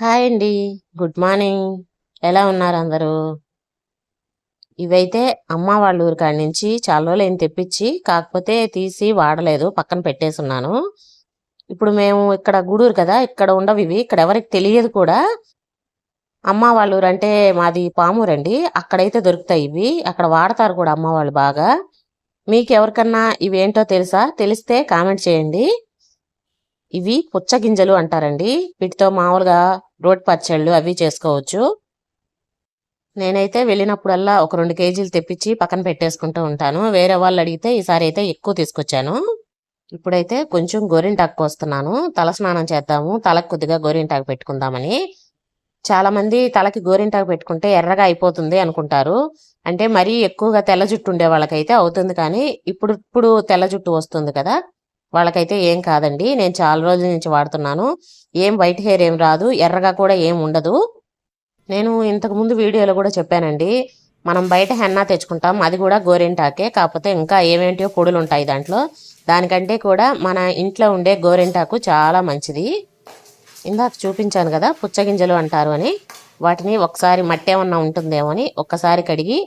Hi అండి. Good morning. ఎలా ఉన్నారు అందరూ? ఇవైతే అమ్మ వాళ్ళ ఊరి కాడి నుంచి చాలా రోజులు ఏం తెప్పించి కాకపోతే తీసి వాడలేదు పక్కన పెట్టేసున్నాను. ఇప్పుడు మేము ఇక్కడ గూడూరు కదా ఇక్కడ ఉండవు ఇవి. ఇక్కడ ఎవరికి తెలియదు కూడా. అమ్మ వాళ్ళ ఊరు అంటే మాది పామూరండి అక్కడైతే దొరుకుతాయి ఇవి. అక్కడ వాడతారు కూడా అమ్మ వాళ్ళు బాగా. మీకు ఎవరికన్నా ఇవేంటో తెలుసా? తెలిస్తే కామెంట్ చేయండి. ఇవి పుచ్చగింజలు అంటారండి. వీటితో మామూలుగా రోడ్ పచ్చళ్ళు అవి చేసుకోవచ్చు. నేనైతే వెళ్ళినప్పుడల్లా ఒక రెండు కేజీలు తెప్పించి పక్కన పెట్టేసుకుంటూ ఉంటాను. వేరే వాళ్ళు అడిగితే ఈసారి అయితే ఎక్కువ తీసుకొచ్చాను. ఇప్పుడైతే కొంచెం గోరింటాకు కోస్తున్నాను తల స్నానం చేద్దాము. తలకు కొద్దిగా గోరింటాకు పెట్టుకుందామని. చాలామంది తలకి గోరింటాకు పెట్టుకుంటే ఎర్రగా అయిపోతుంది అనుకుంటారు. అంటే మరీ ఎక్కువగా తెల్ల జుట్టు ఉండే వాళ్ళకైతే అవుతుంది కానీ ఇప్పుడు ఇప్పుడు తెల్ల జుట్టు వస్తుంది కదా. వాళ్ళకైతే ఏం కాదండి. నేను చాలా రోజుల నుంచి వాడుతున్నాను. ఏం వైట్ హెయిర్ ఏం రాదు. ఎర్రగా కూడా ఏం ఉండదు. నేను ఇంతకుముందు వీడియోలో కూడా చెప్పానండి. మనం బయట హెన్నా తెచ్చుకుంటాం. అది కూడా గోరింటాకే. కాకపోతే ఇంకా ఏమేంటో పొడులు ఉంటాయి దాంట్లో. దానికంటే కూడా మన ఇంట్లో ఉండే గోరింటాకు చాలా మంచిది. ఇందాక చూపించాను కదా పుచ్చగింజలు అంటారు అని. వాటిని ఒకసారి మట్టి ఏమన్నా ఉంటుందేమో అని ఒక్కసారి కడిగి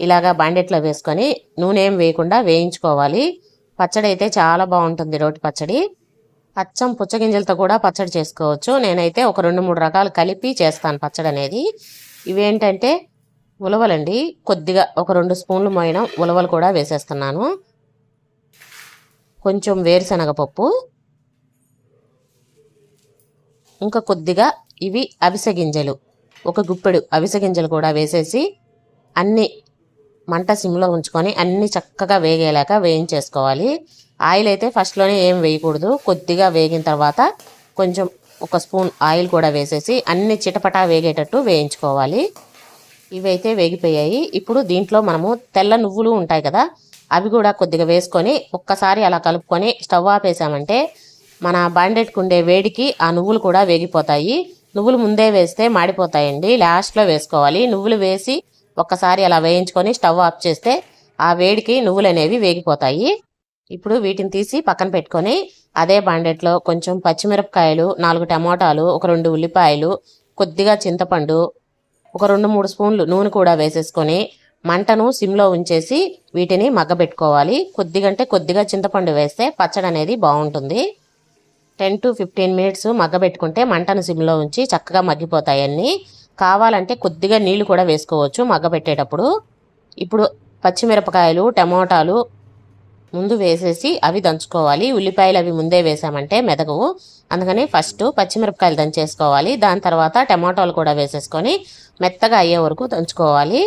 ఇలాగా బాండెట్లో వేసుకొని నూనె ఏం వేయకుండా వేయించుకోవాలి. పచ్చడి అయితే చాలా బాగుంటుంది రోటి పచ్చడి. అచ్చం పుచ్చగింజలతో కూడా పచ్చడి చేసుకోవచ్చు. నేనైతే ఒక రెండు మూడు రకాలు కలిపి చేస్తాను పచ్చడి అనేది ఇవేంటంటే ఉలవలండి. కొద్దిగా ఒక రెండు స్పూన్లు మోయిన ఉలవలు కూడా వేసేస్తున్నాను. కొంచెం వేరుశనగ పప్పు. ఇంకా కొద్దిగా ఇవి అవిసె గింజలు. ఒక గుప్పెడు అవిసె గింజలు కూడా వేసేసి అన్ని మంట సిమ్లో ఉంచుకొని అన్ని చక్కగా వేగేలాగా వేయించేసుకోవాలి. ఆయిల్ అయితే ఫస్ట్లోనే ఏం వేయకూడదు. కొద్దిగా వేగిన తర్వాత కొంచెం ఒక స్పూన్ ఆయిల్ కూడా వేసేసి అన్ని చిటపటా వేగేటట్టు వేయించుకోవాలి. ఇవైతే వేగిపోయాయి. ఇప్పుడు దీంట్లో మనము తెల్ల నువ్వులు ఉంటాయి కదా అవి కూడా కొద్దిగా వేసుకొని ఒక్కసారి అలా కలుపుకొని స్టవ్ ఆపేసామంటే మన బాండెట్కు ఉండే వేడికి ఆ నువ్వులు కూడా వేగిపోతాయి. నువ్వులు ముందే వేస్తే మాడిపోతాయండి. లాస్ట్లో వేసుకోవాలి. నువ్వులు వేసి ఒక్కసారి అలా వేయించుకొని స్టవ్ ఆఫ్ చేస్తే ఆ వేడికి నువ్వులు అనేవి వేగిపోతాయి. ఇప్పుడు వీటిని తీసి పక్కన పెట్టుకొని అదే బాండెట్లో కొంచెం పచ్చిమిరపకాయలు నాలుగు టమోటాలు ఒక రెండు ఉల్లిపాయలు కొద్దిగా చింతపండు ఒక రెండు మూడు స్పూన్లు నూనె కూడా వేసేసుకొని మంటను సిమ్లో ఉంచేసి వీటిని మగ్గబెట్టుకోవాలి. కొద్దిగంటే కొద్దిగా చింతపండు వేస్తే పచ్చడి అనేది బాగుంటుంది. టెన్ టు ఫిఫ్టీన్ మినిట్స్ మగ్గబెట్టుకుంటే మంటను సిమ్లో ఉంచి చక్కగా మగ్గిపోతాయి అన్నీ. కావాలంటే కొద్దిగా నీళ్ళు కూడా వేసుకోవచ్చు మగ్గబెట్టేటప్పుడు. ఇప్పుడు పచ్చిమిరపకాయలు టమోటాలు ముందు వేసేసి అవి దంచుకోవాలి. ఉల్లిపాయలు అవి ముందే వేసామంటే మెదగవు. అందుకని ఫస్ట్ పచ్చిమిరపకాయలు దంచేసుకోవాలి. దాని తర్వాత టమాటాలు కూడా వేసేసుకొని మెత్తగా అయ్యే వరకు దంచుకోవాలి.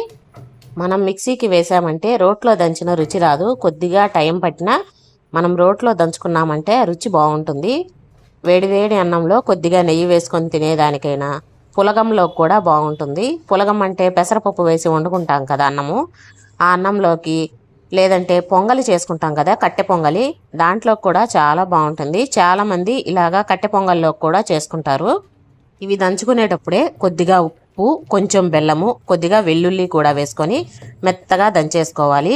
మనం మిక్సీకి వేసామంటే రోట్లో దంచిన రుచి రాదు. కొద్దిగా టైం పట్టినా మనం రోట్లో దంచుకున్నామంటే రుచి బాగుంటుంది. వేడివేడి అన్నంలో కొద్దిగా నెయ్యి వేసుకొని తినేదానికైనా పులగంలో కూడా బాగుంటుంది. పులగం అంటే పెసరపప్పు వేసి వండుకుంటాం కదా అన్నము. ఆ అన్నంలోకి లేదంటే పొంగలి చేసుకుంటాం కదా కట్టె పొంగలి. దాంట్లో కూడా చాలా బాగుంటుంది. చాలామంది ఇలాగా కట్టె పొంగల్లో కూడా చేసుకుంటారు. ఇవి దంచుకునేటప్పుడే కొద్దిగా ఉప్పు కొంచెం బెల్లము కొద్దిగా వెల్లుల్లి కూడా వేసుకొని మెత్తగా దంచేసుకోవాలి.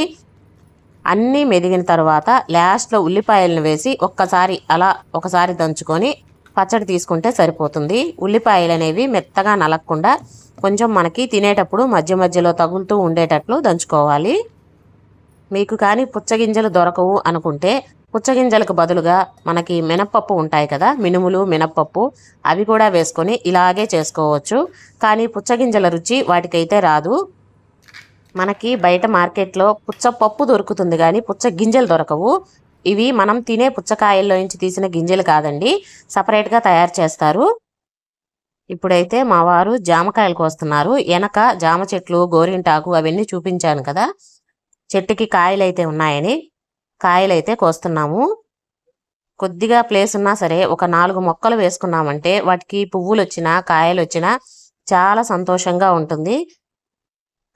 అన్నీ మెదిగిన తర్వాత లాస్ట్లో ఉల్లిపాయలను వేసి ఒక్కసారి అలా ఒకసారి దంచుకొని పచ్చడి తీసుకుంటే సరిపోతుంది. ఉల్లిపాయలు అనేవి మెత్తగా నలగకుండా కొంచెం మనకి తినేటప్పుడు మధ్య మధ్యలో తగులుతూ ఉండేటట్లు దంచుకోవాలి. మీకు కానీ పుచ్చగింజలు దొరకవు అనుకుంటే పుచ్చగింజలకు బదులుగా మనకి మినప్పప్పు ఉంటాయి కదా మినుములు మినప్పప్పు అవి కూడా వేసుకొని ఇలాగే చేసుకోవచ్చు. కానీ పుచ్చగింజల రుచి వాటికైతే రాదు. మనకి బయట మార్కెట్లో పుచ్చపప్పు దొరుకుతుంది కానీ పుచ్చ గింజలు దొరకవు. ఇవి మనం తినే పుచ్చకాయల్లో నుంచి తీసిన గింజలు కాదండి. సపరేట్గా తయారు చేస్తారు. ఇప్పుడైతే మా వారు జామకాయలు కోస్తున్నారు వెనక జామ చెట్లు గోరింటాకు అవన్నీ చూపించాను కదా. చెట్టుకి కాయలైతే ఉన్నాయని కాయలు అయితే కోస్తున్నాము. కొద్దిగా ప్లేస్ ఉన్నా సరే ఒక నాలుగు మొక్కలు వేసుకున్నామంటే వాటికి పువ్వులు వచ్చినా కాయలు వచ్చినా చాలా సంతోషంగా ఉంటుంది.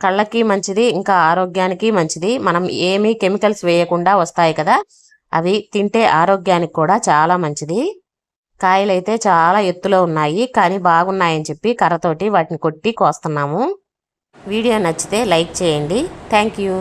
కళ్ళకి మంచిది ఇంకా ఆరోగ్యానికి మంచిది. మనం ఏమీ కెమికల్స్ వేయకుండా వస్తాయి కదా. అవి తింటే ఆరోగ్యానికి కూడా చాలా మంచిది. కాయలు అయితే చాలా ఎత్తులో ఉన్నాయి. కానీ బాగున్నాయని చెప్పి కర్రతోటి వాటిని కొట్టి కోస్తున్నాము. వీడియో నచ్చితే లైక్ చేయండి. Thank you.